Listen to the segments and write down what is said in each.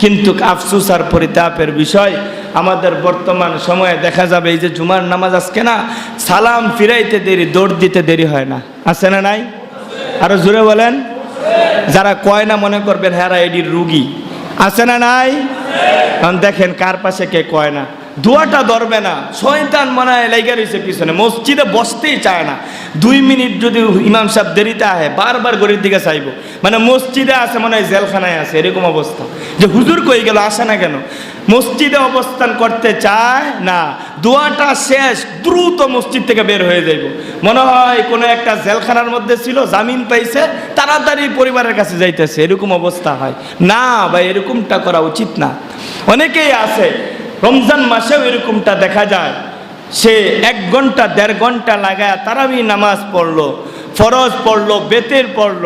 কিন্তু আফসুস আর পরিতাপের বিষয়, আমাদের বর্তমান সময়ে দেখা যাবে এই যে জুমার নামাজ আজকে না, সালাম ফিরাইতে দেরি, দৌড় দিতে দেরি হয় না। আছে না নাই? আরও জোরে বলেন। যারা কয় না মনে করবেন হ্যাঁ এডির রুগী। আছে না নাই? এখন দেখেন কার পাশে কে কয় না। দোয়াটা ধরবে না। শয়তান মনে হয় লেগে রয়েছে পিছনে। মসজিদে বসতেই চায় না। দুই মিনিট যদি ইমাম সাহেব দেরিতে আহে, বারবার গড়ির দিকে চাইব। মানে মসজিদে আছে, মনে হয় জেলখানায় আছে, এরকম অবস্থা। যে হুজুর কই গেল, আসে না কেন? মসজিদে অবস্থান করতে চায় না, দোয়াটা শেষ, দ্রুত মসজিদ থেকে বের হয়ে যাইব। মনে হয় কোনো একটা জেলখানার মধ্যে ছিল, জামিন পাইছে, তাড়াতাড়ি পরিবারের কাছে যাইতেছে। এরকম অবস্থা হয়। না বা এরকমটা করা উচিত না। অনেকেই আছে, রমজান মাসেও এরকমটা দেখা যায়। সে এক ঘণ্টা, দেড় ঘণ্টা লাগায় তারাবি নামাজ পড়ল, ফরজ পড়ল, বেতের পড়ল।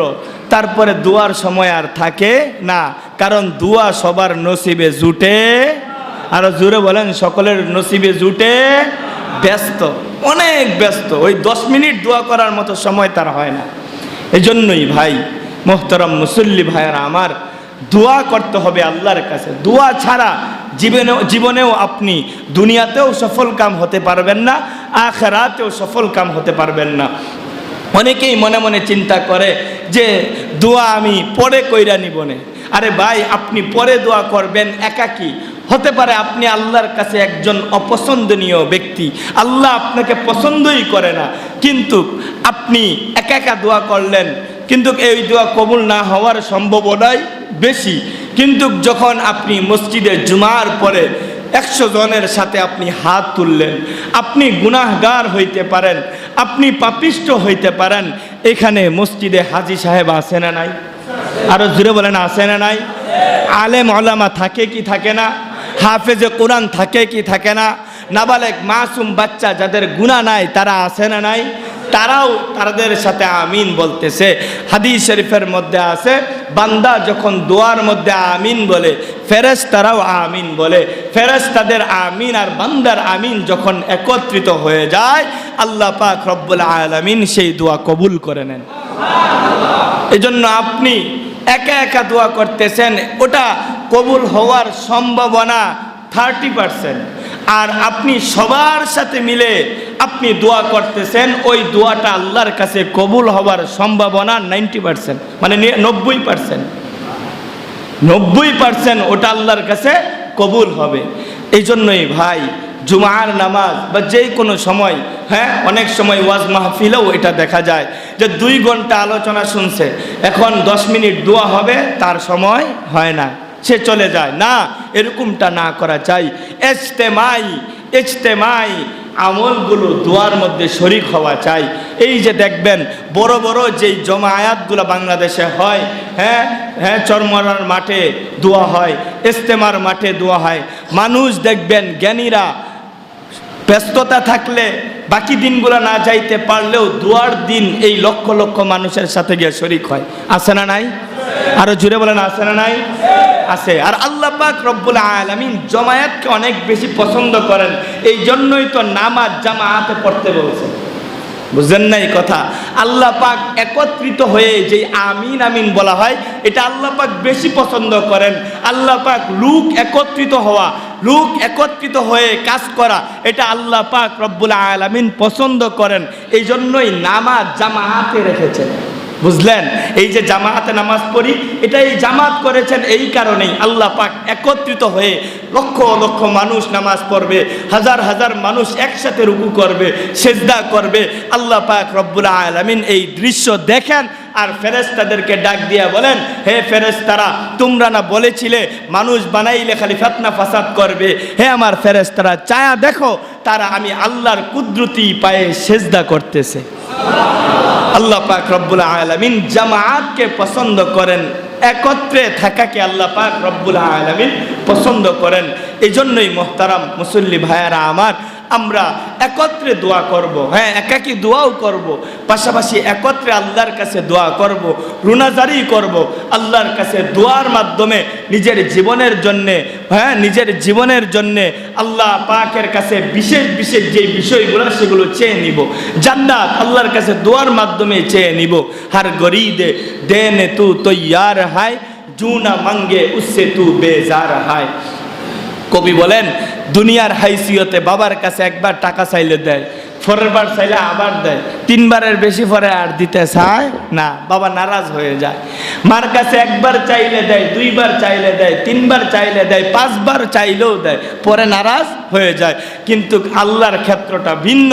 তারপরে দুয়ার সময় আর থাকে না, কারণ দুয়া সবার নসিবে জুটে, আরও জুড়ে বলেন, সকলের নসিবে জুটে, ব্যস্ত, অনেক ব্যস্ত। ওই দশ মিনিট দোয়া করার মতো সময় তার হয় না। এজন্যই ভাই, মোহতরম মুসল্লি ভাইয়ারা আমার, দোয়া করতে হবে আল্লাহর কাছে। দোয়া ছাড়া জীবনেও জীবনেও আপনি দুনিয়াতেও সফল কাম হতে পারবেন না, আখরাতেও সফল কাম হতে পারবেন না। অনেকেই মনে মনে চিন্তা করে যে দোয়া আমি পরে কইরা নিবনে আরে ভাই, আপনি পরে দোয়া করবেন একাকি। হতে পারে আপনি আল্লাহর কাছে একজন অপছন্দনীয় ব্যক্তি। আল্লাহ আপনাকে পছন্দই করে না। কিন্তু আপনি একা একা দোয়া করলেন, কিন্তু এই দোয়া কবুল না হওয়ার সম্ভাবনাই বেশি। কিন্তু যখন আপনি মসজিদে জুমার পরে একশো জনের সাথে আপনি হাত তুললেন, আপনি গুনাহগার হইতে পারেন, আপনি পাপিষ্ট হইতে পারেন, এখানে মসজিদে হাজি সাহেব আসে না নাই? আরও জুড়ে বলেন আসে না নাই? আলেম আলামা থাকে কি থাকে না? হাফেজে কোরআন থাকে কি থাকে না? নাবালেক মাসুম বাচ্চা যাদের গুণা নাই, তারা আসে না নাই? তারাও তাদের সাথে আমিন বলতেছে। হাদিস শরীফের মধ্যে আছে, বান্দা যখন দোয়ার মধ্যে আমিন বলে ফেরেস তারাও আমিন বলে। ফেরেস তাদের আমিন আর বান্দার আমিন যখন একত্রিত হয়ে যায়, আল্লাহ পাক রব্বুল আলামিন সেই দোয়া কবুল করে নেন। এজন্য আপনি একা একা দোয়া করতেছেন, ওটা কবুল হওয়ার সম্ভাবনা থার্টি পারসেন্ট। আর আপনি সবার সাথে মিলে আপনি দোয়া করতেছেন, ওই দোয়াটা আল্লাহর কাছে কবুল হওয়ার সম্ভাবনা নাইনটি পার্সেন্ট মানে নব্বই পার্সেন্ট। নব্বই পার্সেন্ট ওটা আল্লাহর কাছে কবুল হবে। এই জন্যই ভাই, জুমার নামাজ বা যে কোনো সময় হ্যাঁ অনেক সময় ওয়াজ মাহফিলেও এটা দেখা যায় যে দুই ঘণ্টা আলোচনা শুনছে, এখন দশ মিনিট দোয়া হবে, তার সময় হয় না, সে চলে যায়। না, এরকমটা না করা চাই। এজতেমাই এজতেমাই আমলগুলো দোয়ার মধ্যে শরিক হওয়া চাই। এই যে দেখবেন, বড় বড় যেই জমায়াতগুলো বাংলাদেশে হয় হ্যাঁ হ্যাঁ চরমরার মাঠে দোয়া হয়, ইস্তেমার মাঠে দোয়া হয়, মানুষ দেখবেন জ্ঞানীরা ব্যস্ততা থাকলে, বাকি দিনগুলো না যাইতে পারলেও দুয়ার দিন এই লক্ষ লক্ষ মানুষের সাথে গিয়ে শরিক হয়। আসে না নাই? আরও জুড়ে বলেন আসে না নাই? আছে। আর আল্লাহ পাক রব্বুল আলামিন জমায়েতকে অনেক বেশি পছন্দ করেন। এই জন্যই তো নামাজ জামায়াতে পড়তে বলছেন বুঝলেন না এই কথা? আল্লাহ পাক একত্রিত হয়ে যে আমিন আমিন বলা হয়, এটা আল্লাহ পাক বেশি পছন্দ করেন। আল্লাহ পাক লুক একত্রিত হওয়া, লুক একত্রিত হয়ে কাজ করা, এটা আল্লাহ পাক রব্বুল আলামিন পছন্দ করেন। এই জন্যই নামাজ জামায়াতে রেখেছেন। বুঝলেন? এই যে জামাতে নামাজ পড়ি এটা এই জামাত করেছেন এই কারণেই আল্লাহ পাক একত্রিত হয়ে লক্ষ লক্ষ মানুষ নামাজ পড়বে, হাজার হাজার মানুষ একসাথে রুকু করবে, সেজদা করবে। আল্লাহ পাক রব্বুল আলামিন এই দৃশ্য দেখেন আর ফেরেস্তাদেরকে ডাক দিয়া বলেন, হে ফেরেস্তারা তোমরা না বলেছিলে মানুষ বানাইলে খালি ফেতনা ফাসাদ করবে? হে আমার ফেরেস্তারা চায়া দেখো, তারা আমি আল্লাহর কুদরতি পায়ে সেজদা করতেছে। আল্লাহ পাক রব্বুল আলমিন জামাতকে পছন্দ করেন। একত্রে থাকাকে আল্লাহ পাক রব্বুল আলমিন পছন্দ করেন। এই জন্যই মোহতারাম মুসল্লি ভাইয়ারা আমার আমরা একত্রে দোয়া করব। হ্যাঁ একাকি দোয়াও করব। পাশাপাশি একত্রে আল্লাহর কাছে দোয়া করব, রুনাজারি করব। আল্লাহর কাছে দোয়ার মাধ্যমে নিজের জীবনের জন্যে হ্যাঁ নিজের জীবনের জন্যে আল্লাহ পাকের কাছে বিশেষ বিশেষ যে বিষয়গুলো, সেগুলো চেয়ে নিব। জান্নাত আল্লাহর কাছে দোয়ার মাধ্যমে চেয়ে নিব। হার গরিদে দেনে তু তৈয়ার হায় জু না মাঙ্গে উসসে তু বেজার হায়। কবি বলেন, দুনিয়ার হাইসিয়তে বাবার কাছে একবার টাকা চাইলে দেয়, পরের বার চাইলে আবার দেয়। তিনবারের বেশি পরে আর দিতে চায় না, বাবা নারাজ হয়ে যায়। মার কাছে একবার চাইলে দেয়, দুইবার চাইলে দেয়, তিনবার চাইলে দেয়, পাঁচবার চাইলেও দেয়, পরে নারাজ হয়ে যায়। কিন্তু আল্লাহর ক্ষেত্রটা ভিন্ন।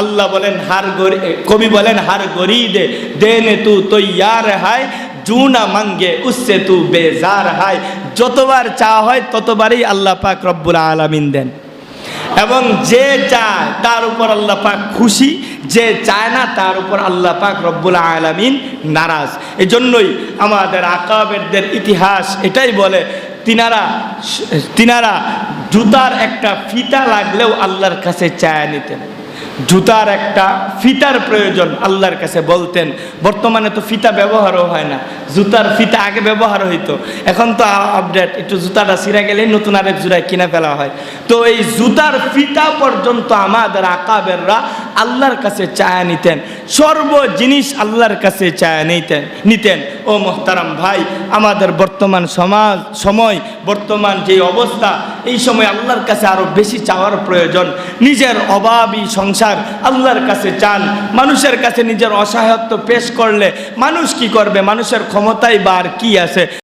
আল্লাহ বলেন, হার গরি কবি বলেন, হার গরি দে দেনে তু তৈয়ার হায় জু না মাঙ্গে উসসে তু বেজার হায়। যতবার চা হয়, ততবারই আল্লাহ পাক রব্বুল আলামিন দেন। এবং যে চায় তার উপর আল্লাহ পাক খুশি, যে চায় না, তার উপর আল্লাহ পাক রব্বুল আলামিন নারাজ। এই জন্যই আমাদের আকাবেরদের ইতিহাস এটাই বলে, তিনারা তিনারা জুতার একটা ফিতা লাগলেও আল্লাহর কাছে চায় নিতেন। জুতার একটা ফিতার প্রয়োজন আল্লাহর কাছে বলতেন। বর্তমানে তো ফিতা ব্যবহারও হয় না। জুতার ফিতা আগে ব্যবহার হইতো। এখন তো আপডেট একটু জুতাটা সিরা গেলেই নতুন আরেক জুড়ায় কিনে ফেলা হয়। তো এই জুতার ফিতা পর্যন্ত আমাদের আকাবেররা আল্লাহর কাছে চায়া নিতেন। সর্ব জিনিস আল্লাহর কাছে চায়া নিতেন নিতেন। ও মোহতারাম ভাই, আমাদের বর্তমান সমাজ, সময়, বর্তমান যে অবস্থা, এই সময় আল্লাহর কাছে আরও বেশি চাওয়ার প্রয়োজন। নিজের অভাবী সংসার আল্লাহর কাছে চান। মানুষের কাছে নিজের অসহায়ত্ব পেশ করলে মানুষ কি করবে? মানুষের ক্ষমতাই বা আর কী আছে?